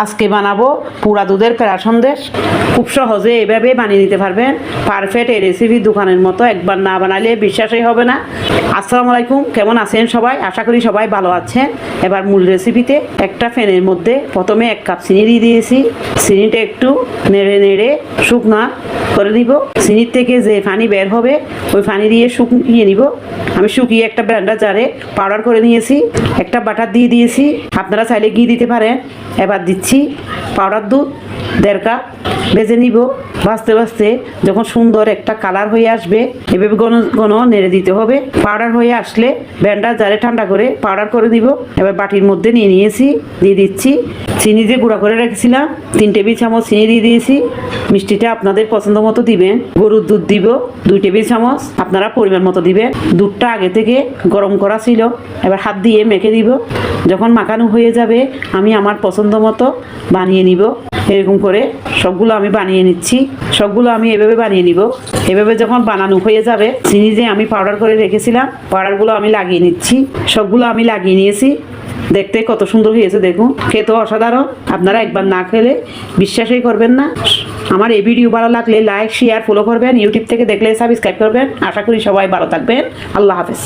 আজকে বানাবো পুরা দুধের পেড়া সন্দেশ। খুব সহজে এভাবে বানিয়ে নিতে পারবেন। পারফেক্ট এই রেসিপি দোকানের মতো। একবার না বানালে বিশ্বাসই হবে না। আসসালামু আলাইকুম। কেমন আছেন সবাই? আশা করি সবাই ভালো আছেন। এবার মূল রেসিপিতে একটা ফ্যানের মধ্যে প্রথমে এক কাপ চিনি দিয়ে দিয়েছি। চিনিটা একটু নেড়ে নেড়ে শুকনা করে নিব। চিনির থেকে যে পানি বের হবে, ওই পানি দিয়ে শুকিয়ে নিব। আমি শুকিয়ে একটা ব্র্যান্ডার জারে পাউডার করে নিয়েছি। একটা বাটার দিয়ে দিয়েছি। আপনারা চাইলে ঘি দিতে পারেন। এবার দিচ্ছি পাউডার দুধ, দেড় কাপ নিব। ভাজতে ভাজতে যখন সুন্দর একটা কালার হয়ে আসবে, এভাবে ঘন ঘন নেড়ে দিতে হবে। পাউডার হয়ে আসলে ব্যান্ডার জারে ঠান্ডা করে পাউডার করে দিব এবার বাটির মধ্যে নিয়ে নিয়েছি, দিয়ে দিচ্ছি। চিনি দিয়ে গুঁড়া করে রেখেছিলাম, তিন টেবিল চামচ চিনি দিয়ে দিয়েছি। মিষ্টিটা আপনাদের পছন্দ মতো দিবেন গরুর দুধ দিব, দুই টেবিল চামচ, আপনারা পরিমাণ মতো দিবেন দুধটা আগে থেকে গরম করা ছিল, এবার হাত দিয়ে মেখে দিব। যখন মাখানো হয়ে যাবে, আমি আমার পছন্দ মতো বানিয়ে নিব। এরকম করে সবগুলো আমি বানিয়ে নিচ্ছি। সবগুলো আমি এভাবে বানিয়ে নিব। এভাবে যখন বানানো হয়ে যাবে, চিনি যে আমি পাউডার করে রেখেছিলাম পাউডারগুলো আমি লাগিয়ে নিচ্ছি। সবগুলো আমি লাগিয়ে নিয়েছি। দেখতে কত সুন্দর হয়েছে, দেখুন। খেতে অসাধারণ। আপনারা একবার না খেলে বিশ্বাসই করবেন না। আমার এই ভিডিও ভালো লাগলে লাইক শেয়ার ফলো করবেন। ইউটিউব থেকে দেখলে সাবস্ক্রাইব করবেন। আশা করি সবাই ভালো থাকবেন। আল্লাহ হাফেজ।